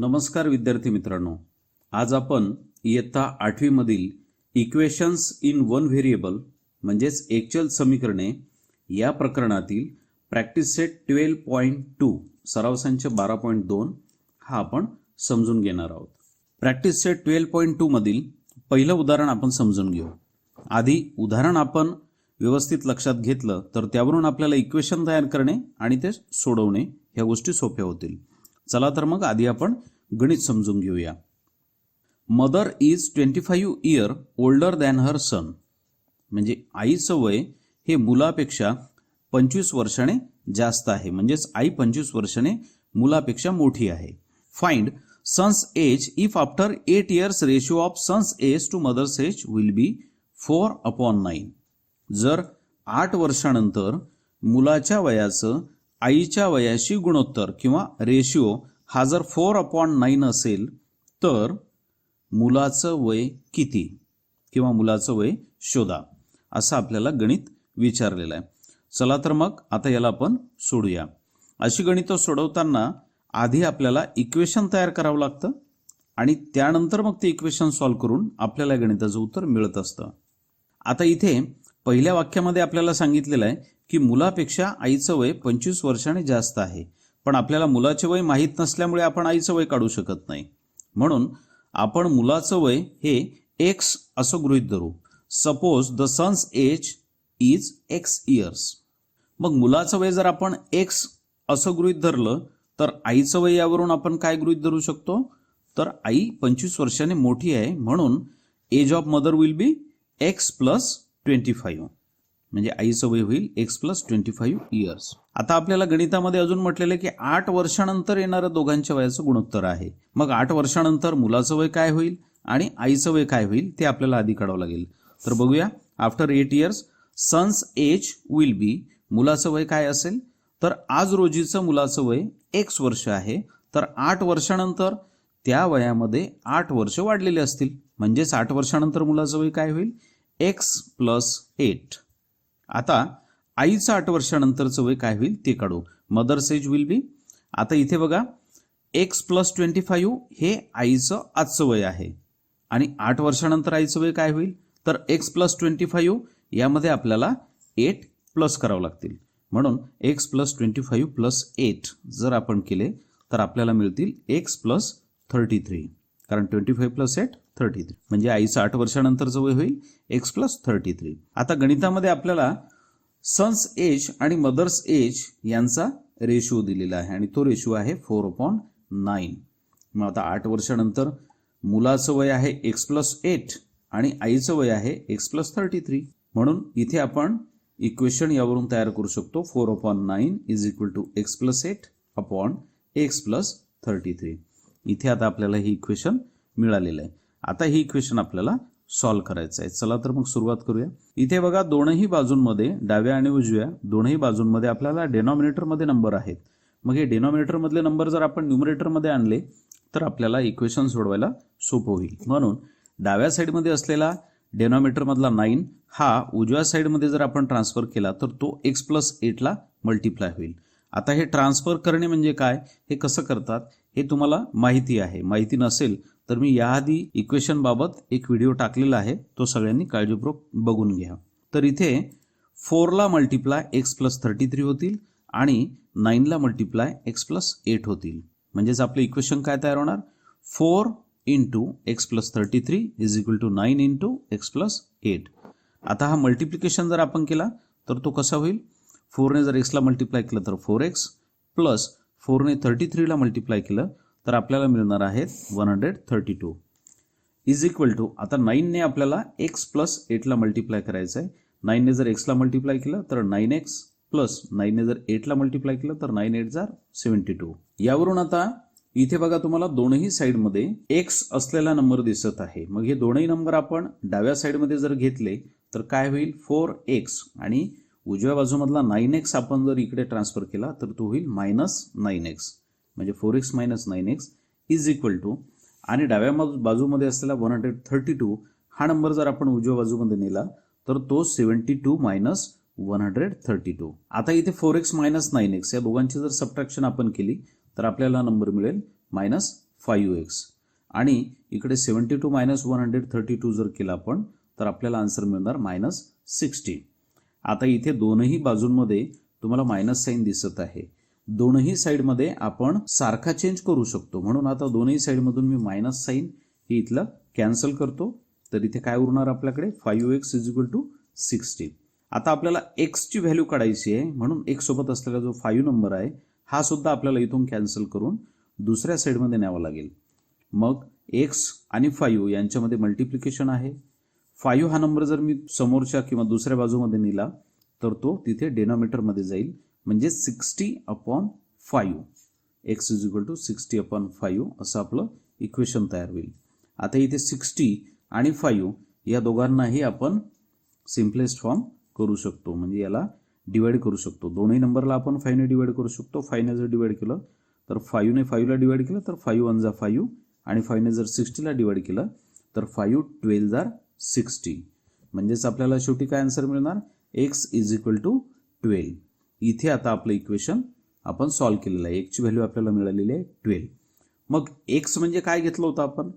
नमस्कार विद्यार्थी मित्रांनो. आज आपण इयत्ता आठवीमधील इक्वेशन्स इन वन व्हेरिएबल म्हणजेच एकचल समीकरणे या प्रकरणातील practice set twelve point two सराव संच बारा पॉईंट दोन हा आपण समजून घेणार आहोत. प्रॅक्टिस सेट ट्वेल्व पॉईंट टूमधील पहिलं उदाहरण आपण समजून घेऊ. आधी उदाहरण आपण व्यवस्थित लक्षात घेतलं तर त्यावरून आपल्याला इक्वेशन तयार करणे आणि ते सोडवणे ह्या गोष्टी सोप्या होतील. चला तर मग आधी आपण गणित समजून घेऊया. Mother is twenty five year older than her son म्हणजे आईचं वय हे मुलापेक्षा पंचवीस वर्षाने जास्त आहे. म्हणजेच आई पंचवीस वर्षाने मुलापेक्षा मोठी आहे. Find son's age if after eight years ratio of son's age to mother's age will be four upon nine जर आठ वर्षानंतर मुलाच्या वयाचं आईच्या वयाशी गुणोत्तर किंवा रेशिओ हा जर फोर अपॉन नाईन असेल तर मुलाचं वय किती? किंवा मुलाचं वय शोधा. असं आपल्याला गणित विचारलेलं आहे. चला तर मग आता याला आपण सोडूया. अशी गणितं सोडवताना आधी आपल्याला इक्वेशन तयार करावं लागतं आणि त्यानंतर मग ते इक्वेशन सॉल्व्ह करून आपल्याला गणिताचं उत्तर मिळत असतं. आता इथे पहिल्या वाक्यामध्ये आपल्याला सांगितलेलं आहे की मुलापेक्षा आईचं वय पंचवीस वर्षाने जास्त आहे. पण आपल्याला मुलाचे वय माहीत नसल्यामुळे आपण आईचं वय काढू शकत नाही. म्हणून आपण मुलाचं वय हे एक्स असं गृहित धरू. Suppose the son's age is x years मग मुलाचं वय जर आपण एक्स असं गृहीत धरलं तर आईचं वय यावरून आपण काय गृहीत धरू शकतो? तर आई पंचवीस वर्षाने मोठी आहे. म्हणून age of mother will be x plus twenty five. म्हणजे आईचं वय होईल x plus twenty five years. आता आपल्याला गणितामध्ये अजून म्हटलेलं आहे की आठ वर्षानंतर येणारं दोघांच्या वयाचं गुणोत्तर आहे. मग आठ वर्षानंतर मुलाचं वय काय होईल आणि आईचं वय काय होईल ते आपल्याला आधी काढावं लागेल. तर बघूया after eight years son's age will be मुलाचं वय काय असेल? तर आज रोजीचं मुलाचं वय एक्स वर्ष आहे. तर आठ वर्षानंतर त्या वयामध्ये आठ वर्ष वाढलेले असतील. म्हणजेच आठ वर्षानंतर मुलाचं वय काय होईल? एक्स प्लस एट आता आईचं आठ वर्षानंतरचं वय काय होईल ते काढू. मदर्स एज विल बी आता इथे बघा एक्स प्लस ट्वेंटी फाईव्ह हे आईचं आजचं वय आहे. आणि आठ वर्षानंतर आईचं वय काय होईल? तर एक्स प्लस ट्वेंटी फाईव्ह यामध्ये आपल्याला एट प्लस करावं लागतील. म्हणून x plus twenty five plus eight जर आपण केले तर आपल्याला मिळतील एक्स प्लस थर्टी थ्री कारण twenty five plus eight thirty three. म्हणजे आईचं आठ वर्षानंतरचं वय होईल एक्स प्लस थर्टी थ्री. आता गणितामध्ये आपल्याला सन्स एज आणि मदर्स एज यांचा रेशो दिलेला आहे आणि तो रेशो आहे फोर अपॉन नाईन मग आता आठ वर्षानंतर मुलाचं वय आहे एक्स प्लस एट आणि आईचं वय आहे एक्स प्लस थर्टी थ्री म्हणून इथे आपण इक्वेशन यावरून तयार करू शकतो. Four upon nine is equal to x plus eight upon x plus thirty three इथे आता आपल्याला ही इक्वेशन मिळालेलं आहे. आता ही इक्वेशन आपल्याला सॉल्व्ह करायचं आहे. चला तर मग सुरुवात करूया. इथे बघा दोनही बाजूंमध्ये डाव्या आणि उजव्या दोनही बाजूंमध्ये आपल्याला डेनॉमिनेटरमध्ये नंबर आहेत. मग हे डेनॉमिनेटरमधले नंबर जर आपण न्युमरेटरमध्ये आणले तर आपल्याला इक्वेशन सोडवायला सोपं होईल. म्हणून डाव्या साईडमध्ये असलेला डेनॉमिनेटरमधला नाईन हा उजव्या साईडमध्ये जर आपण ट्रान्सफर केला तर तो एक्स प्लस एटला मल्टिप्लाय होईल. आता हे ट्रान्सफर करणे म्हणजे काय? हे कसं करतात? हे तुम्हाला माहिती आहे. माहिती नसेल तर मी याआधी इक्वेशन बाबत एक व्हिडिओ टाकलेला आहे. तो सगळ्यांनी काळजीपूर्वक बघून घ्या. तर इथे फोरला multiply x plus thirty three होतील आणि नाईनला मल्टिप्लाय एक्स प्लस एट होतील. म्हणजेच आपलं इक्वेशन काय तयार होणार? Four into x plus thirty three is equal to nine into x plus eight आता हा मल्टिप्लिकेशन जर आपण केला तर तो कसा होईल? फोरने जर एक्सला मल्टिप्लाय केलं तर फोर एक्स प्लस फोरने थर्टी थ्रीला मल्टिप्लाय केलं तर आपल्याला मिळणार आहेत one hundred thirty two is equal to आता नाईनने आपल्याला एक्स प्लस एटला मल्टिप्लाय करायचं आहे नाईनने जर एक्सला मल्टिप्लाय केलं तर नाईन एक्स प्लस नाईनने जर एटला मल्टिप्लाय केलं तर नाईन एट जार सेवन्टी टू यावरून आता इथे बघा तुम्हाला दोनही साईडमध्ये एक्स असलेला नंबर दिसत आहे. मग हे दोनही नंबर आपण डाव्या साईडमध्ये जर घेतले तर काय होईल? फोर एक्स आणि उजव्या बाजूमधला नाईन एक्स आपण जर इकडे ट्रान्सफर केला तर तो होईल मायनस नाईन एक्स. म्हणजे four x minus nine x is equal to आणि डाव्या बाजूमध्ये असलेला वन हंड्रेड थर्टी टू हा नंबर जर आपण उजव्या बाजूमध्ये नेला तर तो seventy two minus one hundred thirty two. आता इथे four x minus nine x या दोघांची जर सबट्रॅक्शन आपण केली तर आपल्याला नंबर मिळेल मायनस फाईव्ह एक्स. आणि इकडे seventy two minus one hundred thirty two जर केला आपण तर आपल्याला आन्सर मिळणार मायनस सिक्स्टी. आता इथे दोनही बाजूंमध्ये तुम्हाला मायनस साईन दिसत आहे. दोनही साईडमध्ये आपण सारखा चेंज करू शकतो. म्हणून आता दोनही साईडमधून मी मायनस साईन हे इथलं कॅन्सल करतो. तर इथे काय उरणार आपल्याकडे? Five x is equal to sixty आता आपल्याला एक्सची व्हॅल्यू काढायची आहे. म्हणून एक्स सोबत असलेला जो फाईव्ह नंबर आहे हा सुद्धा आपल्याला इथून कॅन्सल करून दुसऱ्या साईडमध्ये न्यावा लागेल. मग एक्स आणि फाईव्ह यांच्यामध्ये मल्टिप्लिकेशन आहे. फाईव्ह हा नंबर जर मी समोरच्या किंवा दुसऱ्या बाजूमध्ये नेला तर तो तिथे डेनॉमिटरमध्ये जाईल. म्हणजे sixty upon five. X is equal to sixty upon five असं आपलं इक्वेशन तयार होईल. आता इथे सिक्स्टी आणि फाईव्ह या दोघांनाही आपण सिम्पलेस्ट फॉर्म करू शकतो. म्हणजे याला डिवाइड करू शकतो. दोन्ही नंबरला आपण फाईव्हने डिवाइड करू शकतो. फाईव्हने जर डिवाइड केलं तर फाईव्हने फाईव्हला डिवाइड केलं तर फाईव्ह वन जा फाईव्ह आणि फाईव्हने जर सिक्स्टीला डिवाइड केलं तर फाईव्ह ट्वेल्व जार सिक्स्टी. म्हणजेच आपल्याला शेवटी काय आन्सर मिळणार? X is equal to twelve इथे आता आपलं इक्वेशन आपण सॉल्व केलेलं आहे. एकची व्हॅल्यू आपल्याला मिळालेली आहे ट्वेल्व मग एक्स म्हणजे काय घेतलं होतं आपण?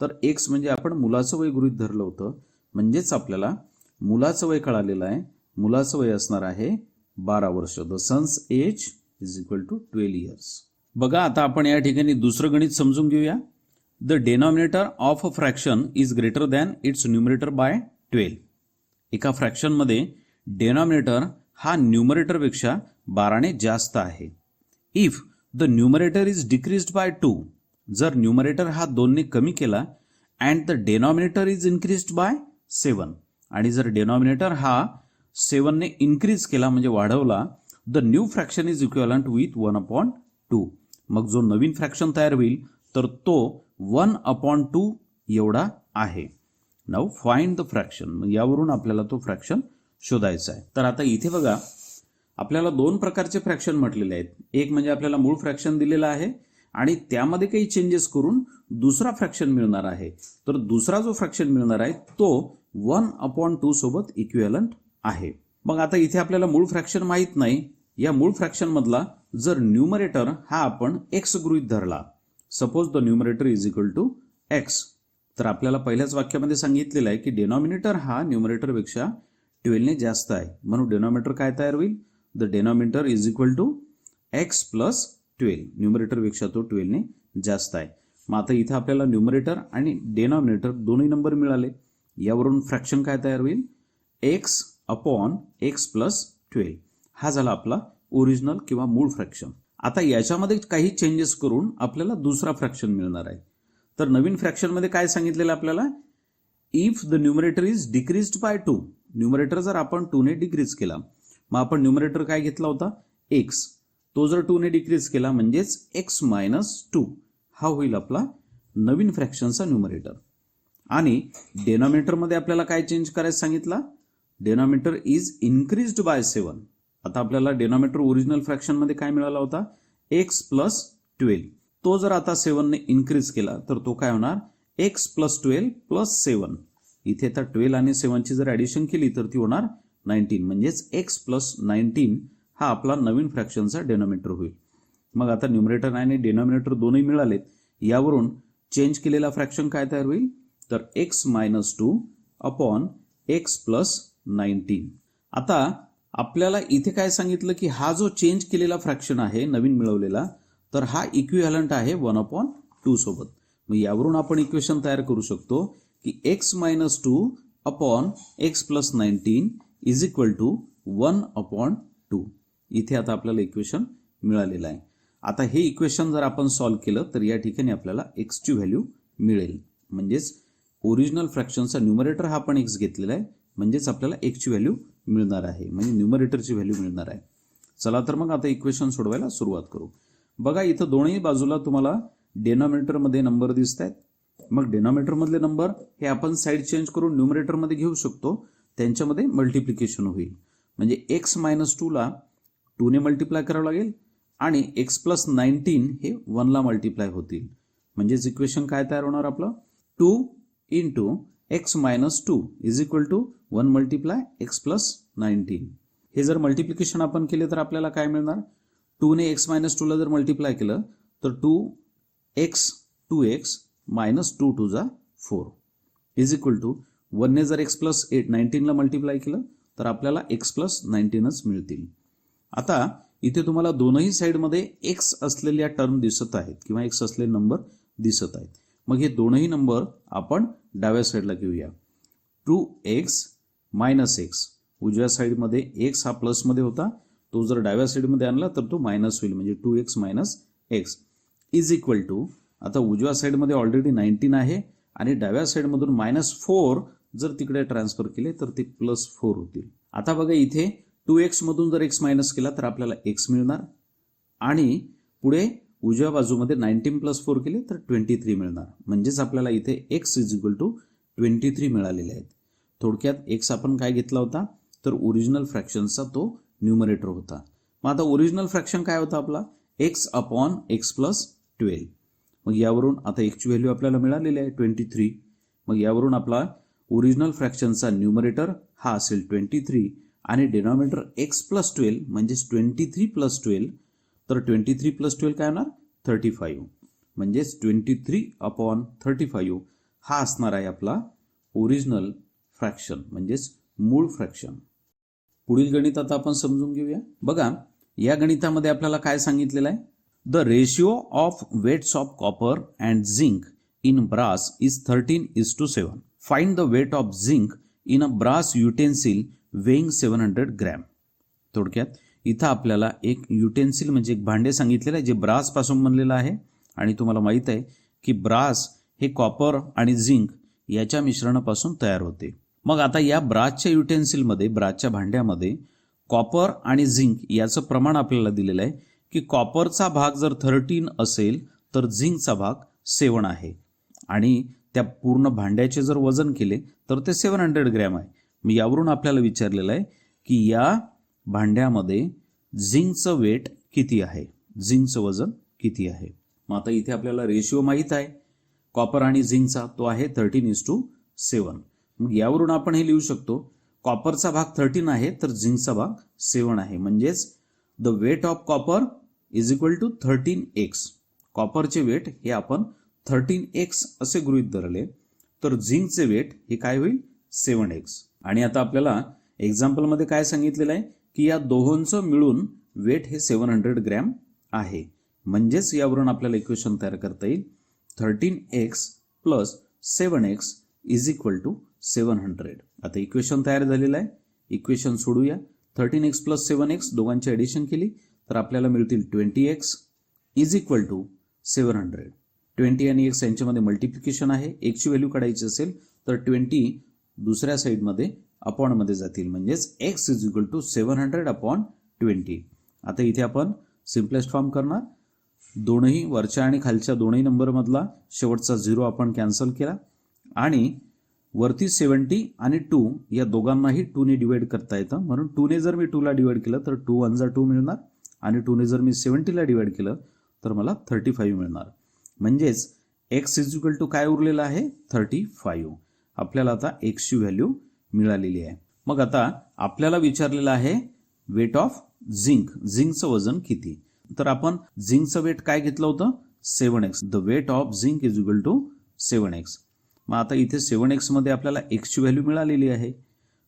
तर एक्स म्हणजे आपण मुलाचं वय गृहीत धरलं होतं. म्हणजेच आपल्याला मुलाचं वय कळालेलं आहे. मुलाचं वय असणार आहे बारा वर्ष. The son's age is equal to twelve years बघा आता आपण या ठिकाणी दुसरं गणित समजून घेऊया. The denominator of a fraction is greater than its numerator by twelve एका फ्रॅक्शनमध्ये डेनॉमिनेटर हा न्युमरेटरपेक्षा बाराने जास्त आहे. If the numerator is decreased by two जर न्युमरेटर हा दोनने कमी केला and the denominator is increased by seven आणि जर डेनॉमिनेटर हा सेवनने इन्क्रीज केला म्हणजे वाढवला the new fraction is equivalent with one upon two मग जो नवीन फ्रॅक्शन तयार होईल तर तो वन अपॉन टू एवढा आहे. नाव फाइंड द फ्रॅक्शन यावरून आपल्याला तो फ्रॅक्शन शोधायचा आहे. तर आता इथे बघा आपल्याला दोन प्रकारचे फ्रॅक्शन म्हटलेले आहेत. एक म्हणजे आपल्याला मूळ फ्रॅक्शन दिलेलं आहे आणि त्यामध्ये काही चेंजेस करून दुसरा फ्रॅक्शन मिळणार आहे. तर दुसरा जो फ्रॅक्शन मिळणार आहे तो वन अपॉन टू सोबत इक्विअलंट आहे. मग आता इथे आपल्याला मूळ फ्रॅक्शन माहीत नाही. या मूळ फ्रॅक्शन मधला जर न्यूमरेटर हा आपण एक्स गृहीत धरला suppose the numerator is equal to x तर आपल्याला पहिल्याच वाक्यामध्ये सांगितलेलं आहे की डेनॉमिनेटर हा न्युमरेटरपेक्षा ट्वेल्वने जास्त आहे. म्हणून डेनॉमिनेटर काय तयार होईल? The denominator is equal to x plus twelve न्युमरेटरपेक्षा तो ट्वेल्वने जास्त आहे. मग आता इथं आपल्याला न्युमरेटर आणि डेनॉमिनेटर दोन्ही नंबर मिळाले. यावरून फ्रॅक्शन काय तयार होईल? X upon x plus twelve हा झाला आपला ओरिजिनल किंवा मूळ फ्रॅक्शन आता याच्यामध्ये काही चेंजेस करून आपल्याला दुसरा फ्रॅक्शन मिळणार आहे. तर नवीन फ्रॅक्शनमध्ये काय सांगितलेलं आपल्याला? If the numerator is decreased by two numerator जर आपण टूने डिक्रीज केला मग आपण न्युमरेटर काय घेतला होता? एक्स तो जर टूने डिक्रीज केला म्हणजेच एक्स मायनस टू हा होईल आपला नवीन फ्रॅक्शनचा न्युमरेटर आणि डेनॉमिनेटरमध्ये आपल्याला काय चेंज करायचं सांगितलं? Denominator is increased by seven आता आपल्याला डेनॉमिनेटर ओरिजिनल फ्रॅक्शनमध्ये काय मिळाला होता? एक्स प्लस ट्वेल्व तो जर आता सेवनने इन्क्रीज केला तर तो काय होणार? X plus twelve plus seven इथे तर ट्वेल्व आणि सेवनची जर ॲडिशन केली तर ती होणार नाईन्टीन म्हणजेच एक्स प्लस नाईन्टीन हा आपला नवीन फ्रॅक्शनचा डेनॉमिनेटर होईल. मग आता न्युमरेटर आणि डेनॉमिनेटर दोन्ही मिळालेत. यावरून चेंज केलेला फ्रॅक्शन काय तयार होईल? तर x minus two upon x plus nineteen आता आपल्याला इथे काय सांगितलं की हा जो चेंज केलेला फ्रॅक्शन आहे नवीन मिळवलेला तर हा इक्विव्हॅलंट आहे वन अपॉन टू सोबत. मग यावरून आपण इक्वेशन तयार करू शकतो की x minus two upon x plus nineteen is equal to one upon two इथे आता आपल्याला इक्वेशन मिळालेलं आहे. आता हे इक्वेशन जर आपण सॉल्व्ह केलं तर या ठिकाणी आपल्याला एक्सची व्हॅल्यू मिळेल. म्हणजेच ओरिजिनल फ्रॅक्शनचा न्युमरेटर हा आपण एक्स घेतलेला आहे. म्हणजेच आपल्याला एक्सची व्हॅल्यू मिळणार आहे. म्हणजे न्युमरेटरची व्हॅल्यू मिळणार आहे. चला तर मग आता इक्वेशन सोडवायला सुरुवात करू. बघा इथं दोन्ही बाजूला तुम्हाला डेनॉमिनेटरमध्ये नंबर दिसत आहेत मग डेनॉमिनेटरमधले नंबर हे आपण साईड चेंज करून न्युमरेटरमध्ये घेऊ शकतो. त्यांच्यामध्ये मल्टिप्लिकेशन होईल. म्हणजे एक्स मायनस टूला टूने मल्टिप्लाय करावं लागेल आणि एक्स प्लस नाईन्टीन हे वनला मल्टिप्लाय होतील. म्हणजेच इक्वेशन काय तयार होणार आपलं? Two into x minus two is equal to one multiply x plus nineteen. हे जर मल्टिप्लिकेशन आपण केले तर आपल्याला काय मिळणार? टूने एक्स मायनस टूला जर मल्टिप्लाय केलं तर two x two x minus two two जा फोर. इज इक्वल टू वनने जर एक्स प्लस एट नाईन्टीनला मल्टिप्लाय केलं तर आपल्याला एक्स प्लस नाईन्टीनच मिळतील. आता इथे तुम्हाला दोनही साईडमध्ये एक्स असलेल्या टर्म दिसत आहेत किंवा एक्स असलेले नंबर दिसत आहेत. मग हे दोनही नंबर आपण डाव्या साईडला घेऊया. Two x minus x. उजव्या साईडमध्ये एक्स हा प्लसमध्ये होता. तो जर डाव्या साईडमध्ये आणला तर तो मायनस होईल. म्हणजे two x minus x. Is equal to आता उजव्या साईडमध्ये ऑलरेडी नाईन्टीन आहे आणि डाव्या साईडमधून मायनस फोर जर तिकडे ट्रान्सफर केले तर ते प्लस फोर होतील. आता बघा इथे टू एक्समधून जर एक्स मायनस केला तर आपल्याला एक्स मिळणार. आणि पुढे उजव्या बाजूमध्ये नाईन्टीन प्लस फोर केले तर ट्वेंटी थ्री मिळणार. म्हणजेच आपल्याला इथे x is equal to twenty three मिळालेले आहेत. थोडक्यात एक्स आपण काय घेतला होता? तर ओरिजिनल फ्रॅक्शनचा तो न्यूमरेटर होता. मग आता ओरिजिनल फ्रॅक्शन काय होता आपला? X upon x plus twelve मग यावरून आता एक्सची व्हॅल्यू आपल्याला मिळालेली आहे ट्वेंटी थ्री मग यावरून आपला ओरिजिनल फ्रॅक्शनचा न्यूमरेटर हा असेल ट्वेंटी थ्री आणि डिनॉमिनेटर एक्स प्लस ट्वेल्व म्हणजेच ट्वेंटी थ्री प्लस ट्वेल्व तर ट्वेंटी थ्री प्लस ट्वेल्व काय होणार? थर्टी फाईव्ह म्हणजेच twenty three upon thirty five हा असणार आहे आपला ओरिजिनल फ्रॅक्शन म्हणजेच मूळ फ्रॅक्शन. पुढील गणित आता आपण समजून घेऊया. बघा या गणितामध्ये आपल्याला काय सांगितलेलं आहे? The ratio of weights of copper and zinc in brass is thirteen is to seven find the weight of zinc in a brass utensil weighing seven hundred gram थोडक्यात इथं आपल्याला एक युटेन्सिल म्हणजे एक भांडे सांगितलेलं आहे जे ब्रासपासून बनलेलं आहे. आणि तुम्हाला माहीत आहे की ब्रास हे कॉपर आणि झिंक याच्या मिश्रणापासून तयार होते. मग आता या ब्राचच्या युटेन्सिलमध्ये ब्राचच्या भांड्यामध्ये कॉपर आणि झिंक याचं प्रमाण आपल्याला दिलेलं आहे की कॉपरचा भाग जर थर्टीन असेल तर झिंकचा भाग सेवन आहे. आणि त्या पूर्ण भांड्याचे जर वजन केले तर ते सेवन हंड्रेड ग्रॅम आहे. मी यावरून आपल्याला विचारलेलं आहे की या भांड्यामध्ये झिंकचं वेट किती आहे? झिंकचं वजन किती आहे? मग आता इथे आपल्याला रेशिओ माहीत आहे. कॉपर आणि झिंकचा तो आहे थर्टीन इज टू सेवन मग यावरून आपण हे लिहू शकतो कॉपरचा भाग थर्टीन आहे तर झिंकचा भाग सेवन आहे. म्हणजेच the weight of copper is equal to thirteen x कॉपरचे weight हे आपण थर्टीन एक्स असे गृहीत धरले तर झिंकचे वेट हे काय होईल? सेवन एक्स आणि आता आपल्याला एक्झाम्पलमध्ये काय सांगितलेलं आहे? की या दोहोंचं मिळून वेट हे सेवन हंड्रेड ग्रॅम आहे. म्हणजेच यावरून आपल्याला इक्वेशन तयार करता येईल. Thirteen x plus seven x is equal to seven hundred. आता इक्वेशन तयार झालेलं आहे. Equation सोडूया. Thirteen x plus seven x दोघांची ॲडिशन केली तर आपल्याला मिळतील twenty x is equal to seven hundred. Twenty आणि एक्स यांच्यामध्ये मल्टिप्लिकेशन आहे. एकची व्हॅल्यू काढायची असेल तर ट्वेंटी दुसऱ्या साईडमध्ये अपॉनमध्ये जातील. म्हणजेच x is equal to seven hundred upon twenty. आता इथे आपण सिम्पलेस्ट फॉर्म करणार. दोनही वरच्या आणि खालच्या दोनही नंबरमधला शेवटचा झिरो आपण कॅन्सल केला. आणि वरती सेवन्टी आणि टू या दोघांनाही टूने डिवाइड करता येतं. म्हणून टूने जर मी टूला डिवाइड केलं तर टू वन जा टू मिळणार आणि टूने जर मी सेवन्टीला डिवाइड केलं तर मला थर्टी फाईव्ह मिळणार. म्हणजेच एक्स इज इक्वल टू काय उरलेलं आहे? थर्टी फाईव्ह आपल्याला आता एक्सची व्हॅल्यू मिळालेली आहे. मग आता आपल्याला विचारलेलं आहे वेट ऑफ झिंक झिंकचं वजन किती? तर आपण झिंकचं वेट काय घेतलं होतं? Seven x the weight of zinc is equal to seven x मग आता इथे सेवन एक्समध्ये आपल्याला एक्सची व्हॅल्यू मिळालेली आहे.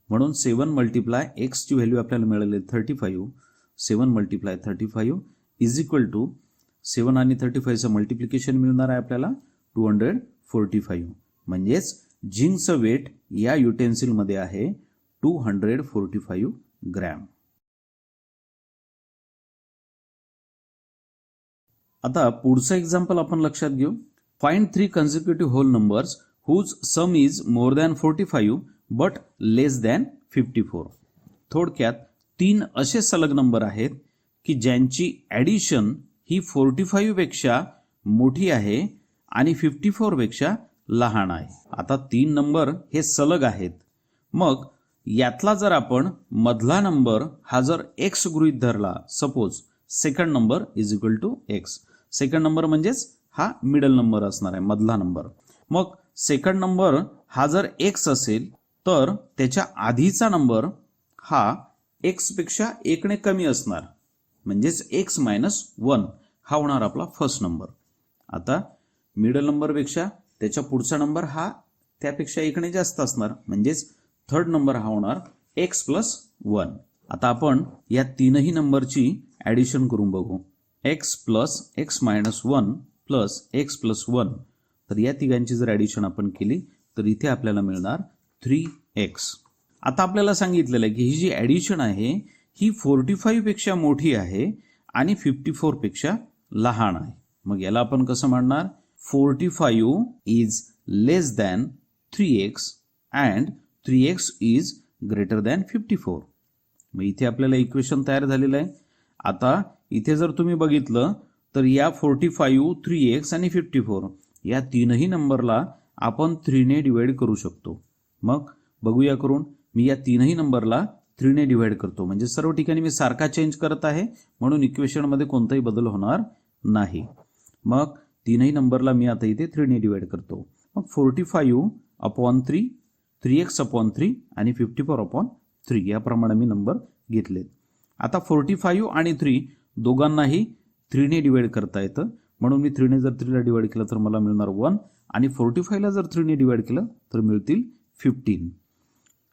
म्हणून सेवन मल्टिप्लाय एक्सची व्हॅल्यू आपल्याला मिळालेली thirty five seven multiply thirty five is equal to seven आणि थर्टी फाईव्हचं मल्टिप्लिकेशन मिळणार आहे आपल्याला टू हंड्रेड फोर्टी फाईव्ह म्हणजेच झिंकचं वेट या युटेन्सिलमध्ये आहे two hundred forty five gram आता पुढचं एक्झाम्पल आपण लक्षात घेऊ. Find three consecutive whole numbers whose sum is more than forty five but less than fifty four थोडक्यात तीन असे सलग नंबर आहेत की ज्यांची ॲडिशन ही फोर्टी फाईव्हपेक्षा मोठी आहे आणि फिफ्टी फोरपेक्षा लहान आहे. आता तीन नंबर हे सलग आहेत. मग यातला जर आपण मधला नंबर हा जर एक्स गृहीत धरला suppose second number is equal to x second number म्हणजेच हा मिडल नंबर असणार आहे मधला नंबर मग सेकंड नंबर हा जर एक्स असेल तर त्याच्या आधीचा नंबर हा एक्सपेक्षा एकने कमी असणार. म्हणजेच एक्स मायनस वन हा होणार आपला फर्स्ट नंबर आता मिडल नंबरपेक्षा त्याच्या पुढचा नंबर हा त्यापेक्षा एकने जास्त असणार. म्हणजेच थर्ड नंबर हा होणार एक्स प्लस वन आता आपण या तीनही नंबरची ॲडिशन करून बघू. X plus x minus one plus x plus one तर या तिघांची जर ॲडिशन आपण केली तर इथे आपल्याला मिळणार थ्री एक्स आता आपल्याला सांगितलेलं आहे की ही जी ॲडिशन आहे ही फोर्टी फाईव्हपेक्षा मोठी आहे आणि फिफ्टी फोरपेक्षा लहान आहे. मग याला आपण कसं म्हणणार forty five is less than three x and three x is greater than fifty four मग इथे आपल्याला इक्वेशन तयार झालेलं आहे. आता इथे जर तुम्ही बघितलं तर या फोर्टी फाईव्ह थ्री एक्स आणि फिफ्टी फोर या तीनही नंबरला आपण थ्रीने डिवाइड करू शकतो. मग बघूया करून मी या तीनही नंबरला थ्रीने डिवाइड करतो. म्हणजे सर्व ठिकाणी मी सारखा चेंज करत आहे म्हणून इक्वेशनमध्ये कोणताही बदल होणार नाही. मग तीनही नंबरला मी आता इथे थ्रीने डिवाइड करतो. मग forty five upon three three x upon three आणि फिफ्टी फोर अपॉन थ्री याप्रमाणे मी नंबर घेतलेत. आता फोर्टी फाईव्ह आणि थ्री दोघांनाही थ्रीने डिवाइड करता येतं. म्हणून मी थ्रीने जर थ्रीला डिवाइड केलं तर मला मिळणार वन आणि फोर्टी फाईव्हला जर थ्रीने डिवाइड केलं तर मिळतील फिफ्टीन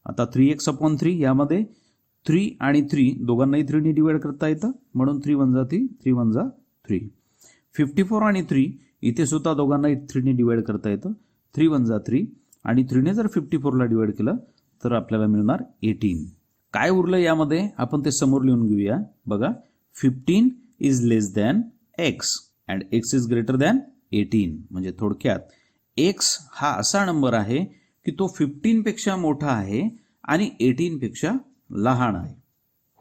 आता थ्री एक्स अपॉन थ्री यामध्ये थ्री आणि थ्री दोघांनाही थ्रीने डिवाइड करता येतं. म्हणून थ्री वन जा थ्री थ्री वन जा थ्री फिफ्टी फोर आणि थ्री इथे सुद्धा दोघांनाही थ्रीने डिवाइड करता येतं. थ्री वन जा थ्री आणि थ्रीने जर फिफ्टी फोरला डिवाइड केलं तर आपल्याला मिळणार एटीन काय उरलं यामध्ये? आपण ते समोर लिहून घेऊया. बघा fifteen is less than x and x is greater than eighteen म्हणजे थोडक्यात एक्स हा असा नंबर आहे की तो फिफ्टीनपेक्षा मोठा आहे आणि एटीनपेक्षा लहान आहे.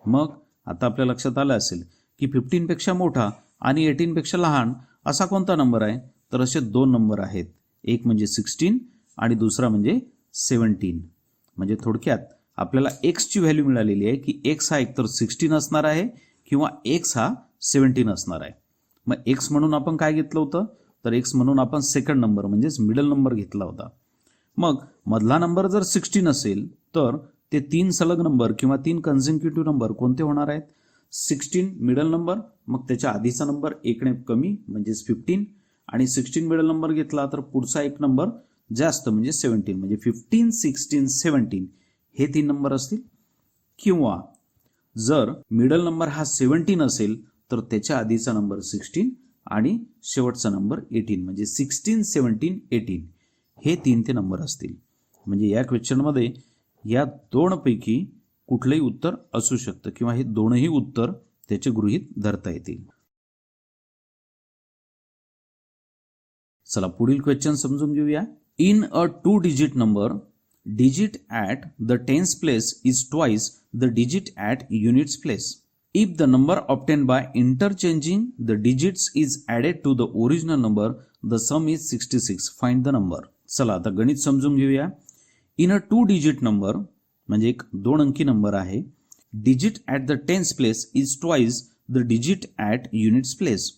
मग आता आपल्या लक्षात आलं असेल की फिफ्टीनपेक्षा मोठा आणि एटीनपेक्षा लहान असा कोणता नंबर आहे? तर असे दोन नंबर आहेत. एक म्हणजे सिक्स्टीन आणि दुसरा म्हणजे सेवन्टीन म्हणजे थोडक्यात आपल्याला एक्सची व्हॅल्यू मिळालेली आहे की एक्स हा एकतर सिक्स्टीन असणार आहे किंवा एक्स हा सेवन्टीन असणार आहे. मग एक्स म्हणून आपण काय घेतलं होतं? तर एक्स म्हणून आपण सेकंड नंबर म्हणजेच मिडल नंबर घेतला होता. मग मधला नंबर जर सिक्स्टीन असेल तर ते तीन सलग नंबर किंवा तीन कन्झिक्युटिव्ह नंबर कोणते होणार आहेत? सिक्स्टीन मिडल नंबर मग त्याच्या आधीचा नंबर एकने कमी म्हणजेच फिफ्टीन आणि सिक्स्टीन मिडल नंबर घेतला तर पुढचा एक नंबर जास्त म्हणजे सेवन्टीन म्हणजे फिफ्टीन सिक्स्टीन सेवन्टीन हे तीन नंबर असतील. किंवा जर मिडल नंबर हा सेवन्टीन असेल तर त्याच्या आधीचा नंबर सिक्स्टीन आणि शेवटचा नंबर एटीन म्हणजे सिक्स्टीन सेवन्टीन एटीन हे तीन ते नंबर असतील. म्हणजे या क्वेश्चनमध्ये या दोनपैकी कुठलंही उत्तर असू शकतं किंवा हे दोनही उत्तर त्याचे गृहीत धरता येतील. चला पुढील क्वेश्चन समजून घेऊया. In a two digit number digit at the tens place is twice the digit at units place If the number obtained by interchanging the digits is added to the original number, the sum is 66. Find the number. चला आता गणित समजून घेऊया in a two digit number म्हणजे एक दोन अंकी number आहे digit at the tens place is twice the digit at units place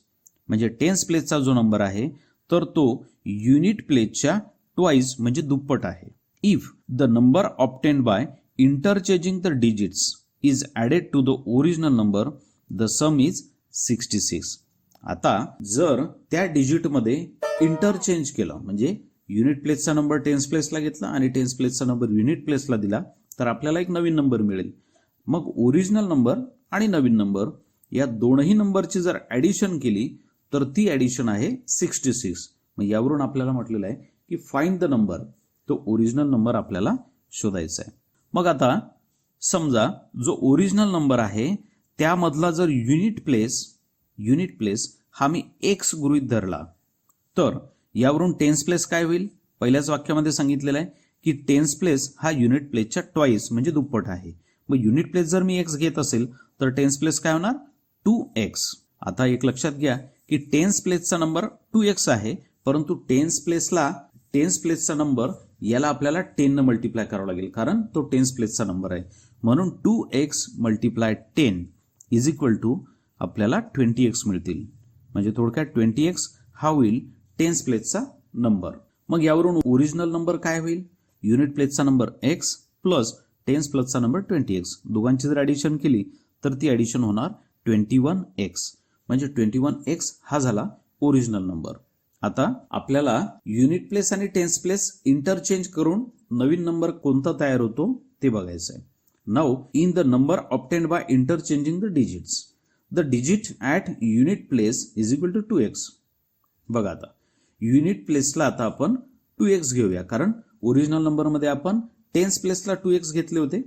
म्हणजे टेन्स प्लेसचा जो नंबर आहे तर तो युनिट प्लेसच्या ट्वाईज म्हणजे दुप्पट आहे if the number obtained by interchanging the digits is added to the original number the sum is sixty six आता जर त्या डिजिटमध्ये इंटरचेंज केलं म्हणजे युनिट प्लेसचा नंबर टेन्स प्लेसला घेतला आणि टेन्स प्लेसचा नंबर युनिट प्लेसला दिला तर आपल्याला एक नवीन नंबर मिळेल. मग ओरिजिनल नंबर आणि नवीन नंबर या दोनही नंबरची जर ॲडिशन केली तर ती ॲडिशन आहे सिक्स्टी सिक्स मग यावरून आपल्याला म्हटलेलं आहे की फाईंड द नंबर तो ओरिजिनल नंबर आपल्याला शोधायचा आहे. मग आता समजा जो ओरिजिनल नंबर आहे त्यामधला जर युनिट प्लेस युनिट प्लेस हा मी एक्स गृहीत धरला तर यावरून टेन्स प्लेस काय होईल? पहिल्याच वाक्यामध्ये सांगितलेलं आहे की टेन्स प्लेस हा युनिट प्लेसच्या ट्वाईस म्हणजे दुप्पट आहे. मग युनिट प्लेस जर मी एक्स घेत असेल तर टेन्स प्लेस काय होणार? टू एक्स आता एक लक्षात घ्या की टेन्स प्लेसचा नंबर टू एक्स आहे परंतु टेन्स प्लेसला टेन्स प्लेसचा नंबर याला आपल्याला टेननं मल्टिप्लाय करावं लागेल कारण तो टेन्स प्लेसचा नंबर आहे. म्हणून two x multiply ten is equal to आपल्याला ट्वेंटी एक्स मिळतील. म्हणजे थोडक्यात ट्वेंटी एक्स हा होईल टेन्स प्लेसचा नंबर मग यावरून ओरिजिनल नंबर काय होईल? युनिट प्लेसचा नंबर एक्स प्लस टेन्स प्लसचा नंबर ट्वेंटी एक्स दोघांची जर ॲडिशन केली तर ती ॲडिशन होणार ट्वेंटी वन एक्स म्हणजे ट्वेंटी वन एक्स हा झाला ओरिजिनल नंबर आता आपल्याला युनिट प्लेस आणि टेन्स प्लेस इंटरचेंज करून नवीन नंबर कोणता तयार होतो ते बघायचं आहे Now, in the number obtained by interchanging the digits, the digit at unit place is equal to two x बघा आता. युनिट प्लेसला आता आपण टू एक्स घेऊया. कारण ओरिजिनल नंबरमध्ये आपण टेन्स प्लेसला टू एक्स घेतले होते.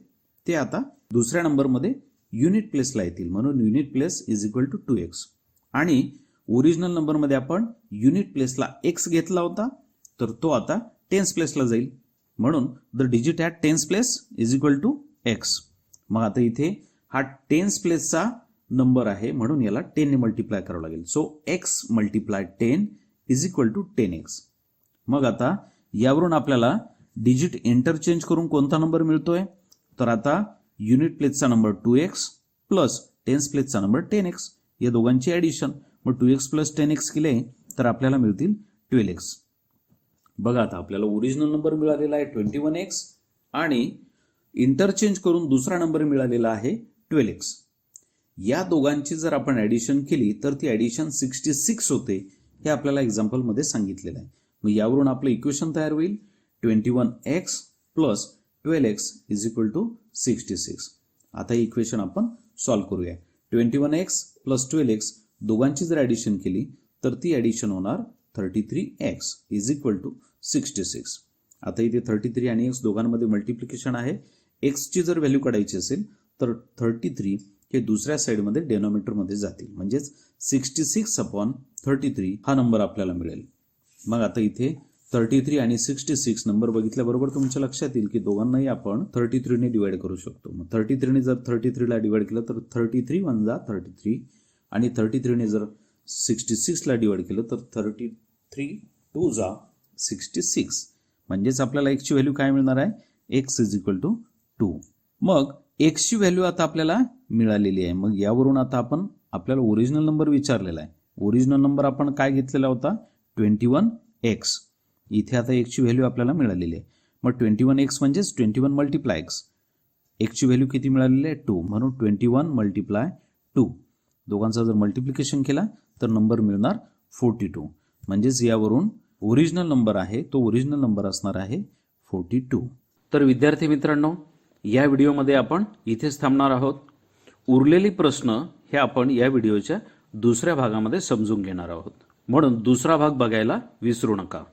ते आता दुसऱ्या नंबरमध्ये युनिट प्लेसला येतील. म्हणून unit place is equal to two x आणि ओरिजिनल नंबरमध्ये आपण युनिट प्लेसला एक्स घेतला होता तर तो आता टेन्स प्लेसला जाईल. म्हणून the digit at tens place is equal to x मग आता इथे हा टेन्स प्लेसचा नंबर आहे म्हणून याला टेनने मल्टिप्लाय करावं लागेल. So x multiply ten is equal to ten x मग आता यावरून आपल्याला डिजिट इंटरचेंज करून कोणता नंबर मिळतोय? तर आता unit प्लेसचा number two x plus tens प्लेसचा number ten x या दोघांची ॲडिशन मग two x plus ten x केले तर आपल्याला मिळतील ट्वेल्व एक्स बघा आता आपल्याला ओरिजिनल नंबर मिळालेला आहे ट्वेंटी वन एक्स आणि इंटरचेंज करून दुसरा नंबर मिळालेला आहे ट्वेल एक्स या दोघांची जर आपण ॲडिशन केली तर ती ॲडिशन सिक्स्टी सिक्स होते हे आपल्याला एक्झाम्पलमध्ये सांगितलेलं आहे. मग यावरून आपलं इक्वेशन तयार होईल. Twenty one x plus twelve x is equal to sixty six आता हे इक्वेशन आपण सॉल्व्ह करूया. Twenty one x plus twelve x दोघांची जर ॲडिशन केली तर ती ॲडिशन होणार thirty three x is equal to sixty six आता इथे थर्टी थ्री आणि एक्स दोघांमध्ये मल्टिप्लिकेशन आहे. एक्सची जर व्हॅल्यू काढायची असेल तर थर्टी थ्री हे दुसऱ्या साईडमध्ये डेनॉमिनेटरमध्ये जातील. म्हणजेच sixty six upon thirty three हा नंबर आपल्याला मिळेल. मग आता इथे थर्टी थ्री आणि सिक्स्टी सिक्स नंबर बघितल्याबरोबर तुमच्या लक्षात येईल की दोघांनाही आपण थर्टी थ्रीने डिवाइड करू शकतो. मग थर्टी थ्रीने जर थर्टी थ्रीला डिवाइड केलं तर थर्टी थ्री वन जा थर्टी थ्री आणि थर्टी थ्रीने जर सिक्स्टी सिक्सला डिवाइड केलं तर थर्टी थ्री टू जा सिक्स्टी सिक्स म्हणजेच आपल्याला एक्सची व्हॅल्यू काय मिळणार आहे? X is equal to two. मग एक्सची व्हॅल्यू आता आपल्याला मिळालेली आहे. मग यावरून आता आपण आपल्याला ओरिजिनल नंबर विचारलेला आहे. ओरिजिनल नंबर आपण काय घेतलेला होता? ट्वेंटी वन एक्स इथे आता एक्सची व्हॅल्यू आपल्याला मिळालेली आहे. मग ट्वेंटी वन एक्स म्हणजेच ट्वेंटी वन मल्टिप्लाय एक्स एक्सची व्हॅल्यू किती मिळालेली आहे? टू म्हणून ट्वेंटी वन मल्टिप्लाय टू दोघांचा जर मल्टिप्लिकेशन केला तर नंबर मिळणार फोर्टी टू म्हणजेच यावरून ओरिजिनल नंबर आहे तो ओरिजिनल नंबर असणार आहे फोर्टी टू तर विद्यार्थी मित्रांनो या व्हिडिओमध्ये आपण इथेच थांबणार आहोत. उरलेली प्रश्न हे आपण या व्हिडिओच्या दुसऱ्या भागामध्ये समजून घेणार आहोत. म्हणून दुसरा भाग बघायला विसरू नका.